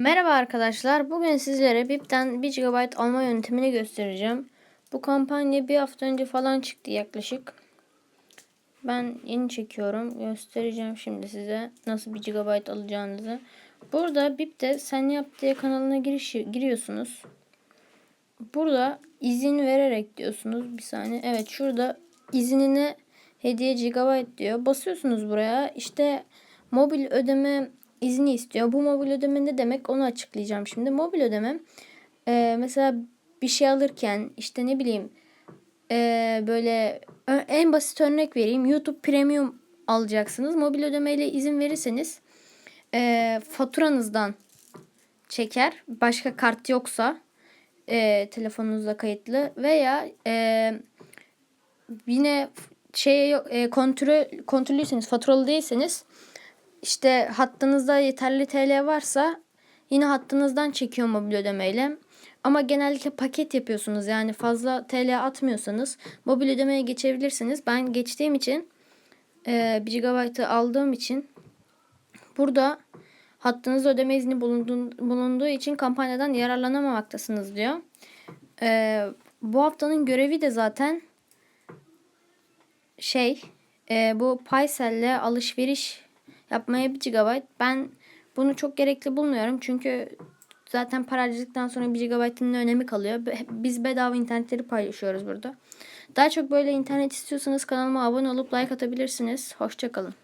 Merhaba arkadaşlar. Bugün sizlere BIP'ten 1 GB alma yöntemini göstereceğim. Bu kampanya bir hafta önce falan çıktı yaklaşık. Ben yeni çekiyorum. Göstereceğim şimdi size nasıl 1 GB alacağınızı. Burada BIP'te sen yap diye kanalına giriş, giriyorsunuz. Burada izin vererek diyorsunuz. Bir saniye. Evet şurada izinine hediye GB diyor. Basıyorsunuz buraya. İşte mobil ödeme izni istiyor. Bu mobil ödeme ne demek onu açıklayacağım şimdi. Mobil ödeme e, mesela bir şey alırken işte ne bileyim e, böyle en basit örnek vereyim. YouTube Premium alacaksınız. Mobil ödemeyle izin verirseniz e, faturanızdan çeker. Başka kart yoksa e, telefonunuzda kayıtlı veya e, yine şey e, kontrol kontrollüyseniz faturalı değilseniz işte hattınızda yeterli TL varsa yine hattınızdan çekiyor mobil ödemeyle. Ama genellikle paket yapıyorsunuz yani fazla TL atmıyorsanız mobil ödemeye geçebilirsiniz. Ben geçtiğim için e, 1 GB'ı aldığım için burada hattınızda ödeme izni bulunduğu, bulunduğu için kampanyadan yararlanamamaktasınız diyor. E, bu haftanın görevi de zaten şey e, bu Paysel'le alışveriş yapmaya 1 GB. Ben bunu çok gerekli bulmuyorum. Çünkü zaten para harcadıktan sonra 1 GB'ın önemi kalıyor. Biz bedava internetleri paylaşıyoruz burada. Daha çok böyle internet istiyorsanız kanalıma abone olup like atabilirsiniz. Hoşçakalın.